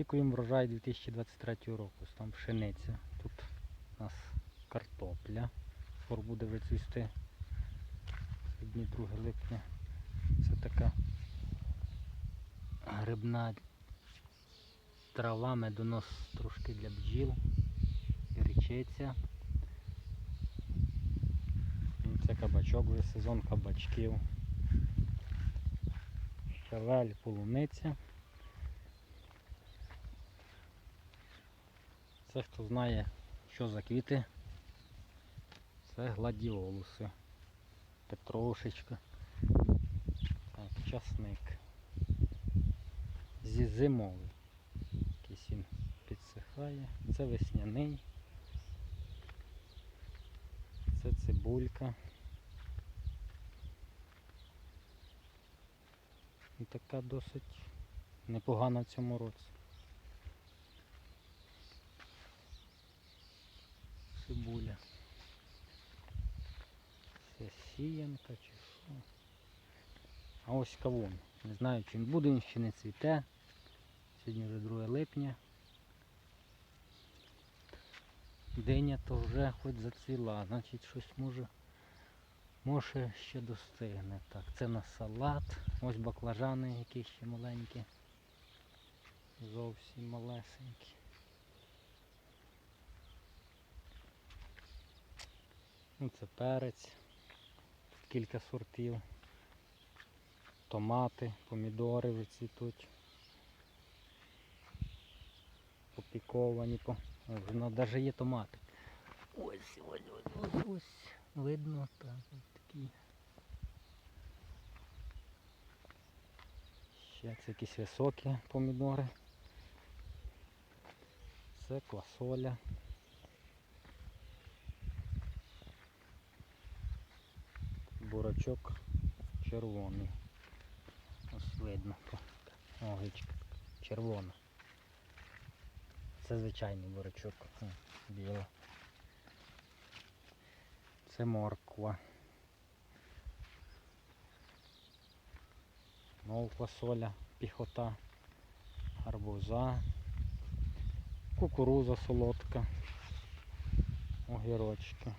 Очікуємо врожай 2023 року. Там пшениця. Тут у нас картопля. Скоро буде вицвісти. Сьогодні 2 липня. Це така грибна трава, медонос трошки для бджіл. Річиця. Це кабачок, вже сезон кабачків. Щавель, полуниця. Це хто знає, що за квіти. Це гладіолуси. Петрошечка. Так, часник. Зі зимовий. Якийсь він підсихає. Це весняний. Це цибулька. І така досить непогана в цьому році. Цибуля. Це сіянка чи що. А ось кавун. Не знаю, чи він буде, він ще не цвіте. Сьогодні вже 2 липня. Диня то вже хоч зацвіла, значить щось може, може ще достигне. Так, це на салат. Ось баклажани, які ще маленькі. Зовсім малесенькі. Ну, це перець. Кілька сортів. Томати, помідори вже цвітуть. Попіковані, по... Вже навіть є томати. Ось, ось, ось, ось, ось. Видно, так, ось такі. Ще це якісь високі помідори. Це квасоля. Бурачок червоний. Ось видно. Огичка червона. Це звичайний бурачок. Біла. Це морква. Знову фасоля, піхота, гарбуза, кукуруза солодка, огірочки.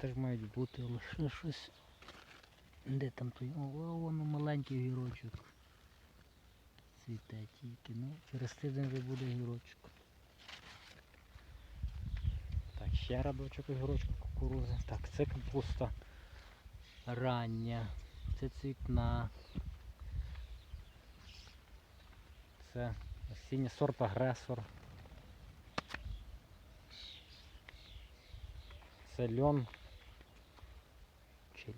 Теж мають бути лише щось. Де там той? О, воно маленький огірочок. Цвіте тільки. Ну, через тиждень вже буде огірочок. Так, ще радочок огірочку кукурузи. Так, це капуста рання. Це цвітна. Це осінній сорт агресор. Це льон. Чи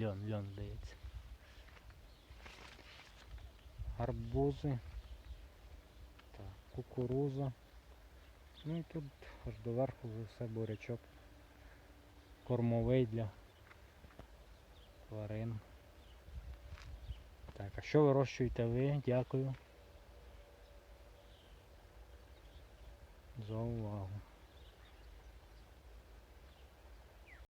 льон, льон здається. Гарбузи. Так, кукуруза. Ну і тут аж доверху вже все бурячок. Кормовий для тварин. Так, а що вирощуєте ви? Дякую за увагу.